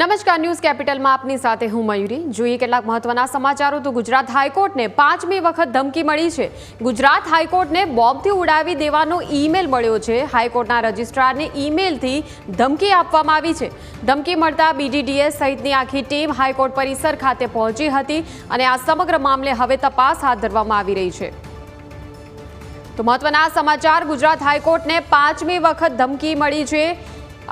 નમસ્કાર, ન્યૂઝ કેપિટલમાં આપની સાથે હું મયુરી. જોઈએ કેટલાક મહત્વના સમાચારો તો ગુજરાત હાઈકોર્ટને પાંચમી વખત ધમકી મળી છે. ગુજરાત હાઈકોર્ટને બોમ્બથી ઉડાવી દેવાનો ઈમેલ મળ્યો છે. હાઈકોર્ટના રજિસ્ટ્રારને ઈમેલથી ધમકી આપવામાં આવી છે. ધમકી મળતા બીડીડીએસ સહિતની આખી ટીમ હાઈકોર્ટ પરિસર ખાતે પહોંચી હતી અને આ સમગ્ર મામલે હવે તપાસ હાથ ધરવામાં આવી રહી છે. તો મહત્વના સમાચાર, ગુજરાત હાઈકોર્ટને પાંચમી વખત ધમકી મળી છે.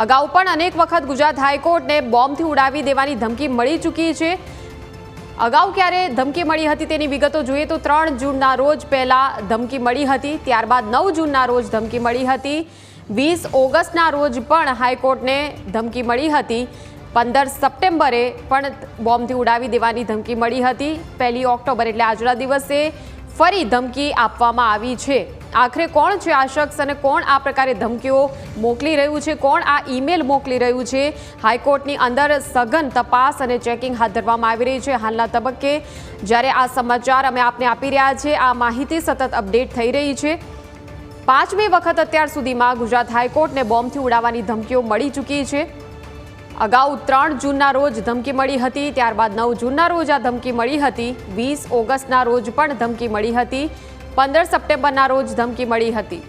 અગાઉ પણ અનેક વખત ગુજરાત હાઈકોર્ટને બોમ્બથી ઉડાવી દેવાની ધમકી મળી ચૂકી છે. અગાઉ ક્યારે ધમકી મળી હતી તેની વિગતો જોઈએ તો ત્રણ જૂનના રોજ પહેલાં ધમકી મળી હતી, ત્યારબાદ નવ જૂનના રોજ ધમકી મળી હતી. વીસ ઓગસ્ટના રોજ પણ હાઈકોર્ટને ધમકી મળી હતી. પંદર સપ્ટેમ્બરે પણ બોમ્બથી ઉડાવી દેવાની ધમકી મળી હતી. પહેલી ઓક્ટોબર એટલે આજના દિવસે ફરી ધમકી આપવામાં આવી છે. આખરે કોણ છે આ શખ્સ અને કોણ આ પ્રકારે ધમકીઓ મોકલી રહ્યું છે? કોણ આ ઈમેલ મોકલી રહ્યું છે? હાઈકોર્ટની અંદર સઘન તપાસ અને ચેકિંગ હાથ ધરવામાં આવી રહી છે. હાલના તબક્કે જ્યારે આ સમાચાર અમે આપને આપી રહ્યા છીએ આ માહિતી સતત અપડેટ થઈ રહી છે. પાંચમી વખત અત્યાર સુધીમાં ગુજરાત હાઈકોર્ટને બોમ્બથી ઉડાવવાની ધમકીઓ મળી ચૂકી છે. અગાઉ ત્રણ જૂનના રોજ ધમકી મળી હતી, ત્યારબાદ નવ જૂનના રોજ આ ધમકી મળી હતી, વીસ ઓગસ્ટના રોજ પણ ધમકી મળી હતી, પંદર સપ્ટેમ્બરના રોજ ધમકી મળી હતી.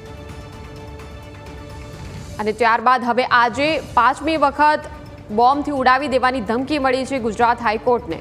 અને ત્યારબાદ હવે આજે પાંચમી વખત બોમ્બથી ઉડાવી દેવાની ધમકી મળી છે ગુજરાત હાઈકોર્ટને.